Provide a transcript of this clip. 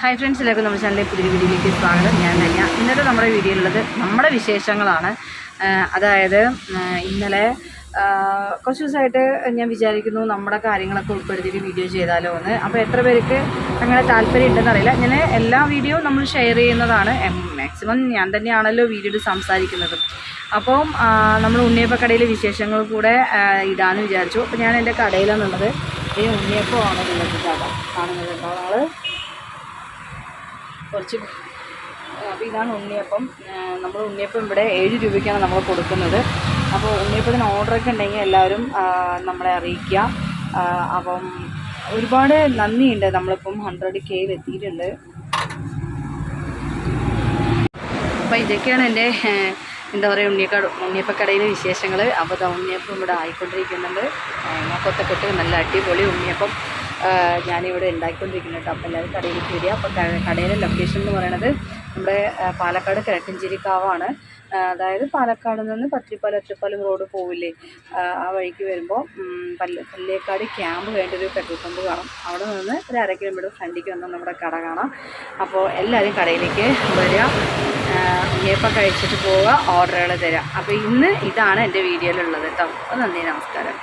Hi friends എല്ലാവർക്കും നമ്മുടെ ചാനലിലെ പുതിയ വീഡിയോയിലേക്ക് സ്വാഗതം. ഞാൻ ധന്യ ഇന്നത്തെ നമ്മുടെ വീഡിയോയിലുള്ളത് നമ്മുടെ വിശേഷങ്ങളാണ്. അതായത് ഇന്നലെ കുറച്ച് ദിവസമായിട്ട് ഞാൻ വിചാരിക്കുന്നു നമ്മുടെ കാര്യങ്ങളൊക്കെ ഉൾപ്പെടുത്തിയിട്ട് വീഡിയോ ചെയ്താലോ എന്ന്. അപ്പോൾ എത്ര പേർക്ക് അങ്ങനെ താല്പര്യം ഉണ്ടെന്ന് അറിയില്ല. ഞാൻ എല്ലാ വീഡിയോ നമ്മൾ ഷെയർ ചെയ്യുന്നതാണ്. മാക്സിമം ഞാൻ തന്നെയാണല്ലോ വീഡിയോ സംസാരിക്കുന്നത്. അപ്പോൾ നമ്മൾ നമ്മൾ ഉണ്ണിയപ്പക്കടയിലെ വിശേഷങ്ങൾ കൂടെ ഇടാമെന്ന് വിചാരിച്ചു. അപ്പോൾ ഞാൻ എന്റെ കടയിലാണുള്ളത്. ഈ ഉണ്ണിയപ്പമാണ് കാണുന്നത്. കേട്ടോ നമ്മൾ കുറച്ച് അപ്പോൾ ഇതാണ് ഉണ്ണിയപ്പം. നമ്മൾ ഉണ്ണിയപ്പം ഇവിടെ ഏഴ് രൂപയ്ക്കാണ് നമ്മൾ കൊടുക്കുന്നത്. അപ്പോൾ ഉണ്ണിയപ്പത്തിന് ഓർഡറൊക്കെ ഉണ്ടെങ്കിൽ എല്ലാവരും നമ്മളെ അറിയിക്കുക. അപ്പം ഒരുപാട് നന്ദിയുണ്ട്. നമ്മളിപ്പം ഹൺഡ്രഡ് കെയിൽ എത്തിയിട്ടുണ്ട്. അപ്പോൾ ഇതൊക്കെയാണ് എന്റെ എന്താ പറയുക ഉണ്ണിയക്കട ഉണ്ണിയപ്പക്കടയിലെ വിശേഷങ്ങൾ അപ്പോൾ ഉണ്ണിയപ്പം ഇവിടെ ആയിക്കൊണ്ടിരിക്കുന്നുണ്ട്. തേങ്ങാക്കൊത്തൊക്കെ ഇട്ട് നല്ല അടിപൊളി ഉണ്ണിയപ്പം. ഞാനിവിടെ ഉണ്ടാക്കിക്കൊണ്ടിരിക്കുന്നത് കേട്ടോ. അപ്പോൾ എല്ലാവരും കടയിലേക്ക് വരിക അപ്പോൾ കടയിലെ ലൊക്കേഷൻ എന്ന് പറയുന്നത് നമ്മുടെ പാലക്കാട് കിഴക്കഞ്ചേരിക്കാവാണ് അതായത് പാലക്കാട് നിന്ന് പത്തിരിപ്പാലം ഒറ്റപ്പാലം റോഡ് പോവില്ലേ? ആ വഴിക്ക് വരുമ്പോൾ പല്ല പല്ല് പല്ലേക്കാട് ക്യാമ്പ് വേണ്ട ഒരു പെട്രോൾ പമ്പ് കാണും. അവിടെ നിന്ന് ഒരു അര കിലോമീറ്റർ ഫ്രണ്ടിലേക്ക് വന്നാൽ നമ്മുടെ കട കാണാം. അപ്പോൾ എല്ലാവരും കടയിലേക്ക് വരിക. ഉണ്ണിയപ്പം കഴിച്ചിട്ട് പോവുക ഓർഡറുകൾ തരാം. അപ്പോൾ ഇന്ന് ഇതാണ് എന്റെ വീഡിയോയിലുള്ളത് കേട്ടോ. അപ്പോൾ നന്ദി നമസ്കാരം.